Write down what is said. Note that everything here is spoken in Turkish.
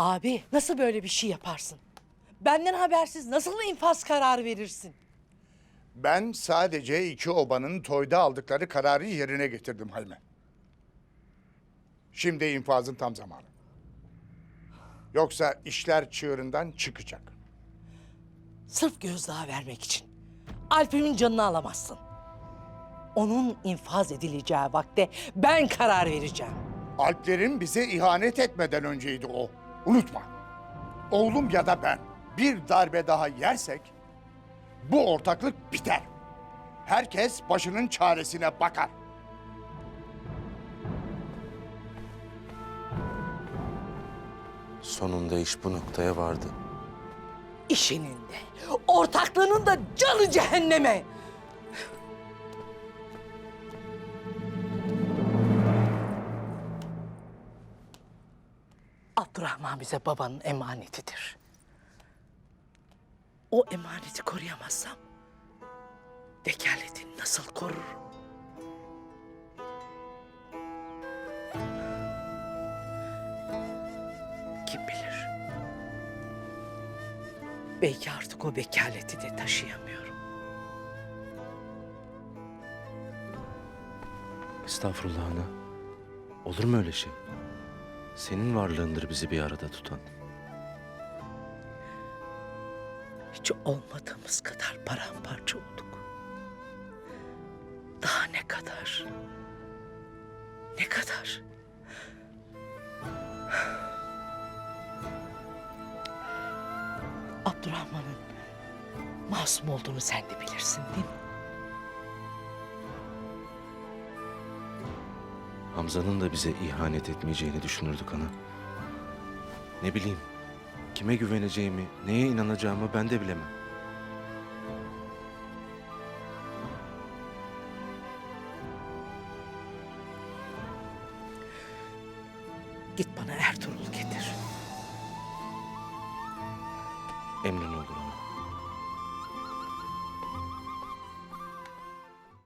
Abi nasıl böyle bir şey yaparsın? Benden habersiz nasıl infaz kararı verirsin? Ben sadece iki obanın toyda aldıkları kararı yerine getirdim Halime. Şimdi infazın tam zamanı. Yoksa işler çığırından çıkacak. Sırf gözdağı vermek için. Alp'imin canını alamazsın. Onun infaz edileceği vakte ben karar vereceğim. Alplerin bize ihanet etmeden önceydi o. Unutma. Oğlum ya da ben bir darbe daha yersek bu ortaklık biter. Herkes başının çaresine bakar. Sonunda iş bu noktaya vardı. İşinin de, ortaklığının da canı cehenneme. Abdurrahman bize babanın emanetidir. O emaneti koruyamazsam vekaletini nasıl korurum? Kim bilir? Belki artık o vekaleti de taşıyamıyorum. Estağfurullah ana. Olur mu öyle şey? Senin varlığındır bizi bir arada tutan. Hiç olmadığımız kadar paramparça olduk. Daha ne kadar? Ne kadar? Abdurrahman'ın masum olduğunu sen de bilirsin değil mi? Hamza'nın da bize ihanet etmeyeceğini düşünürdük ana. Ne bileyim, kime güveneceğimi, neye inanacağımı ben de bilemem. Git bana Ertuğrul'u getir. Emrin olur.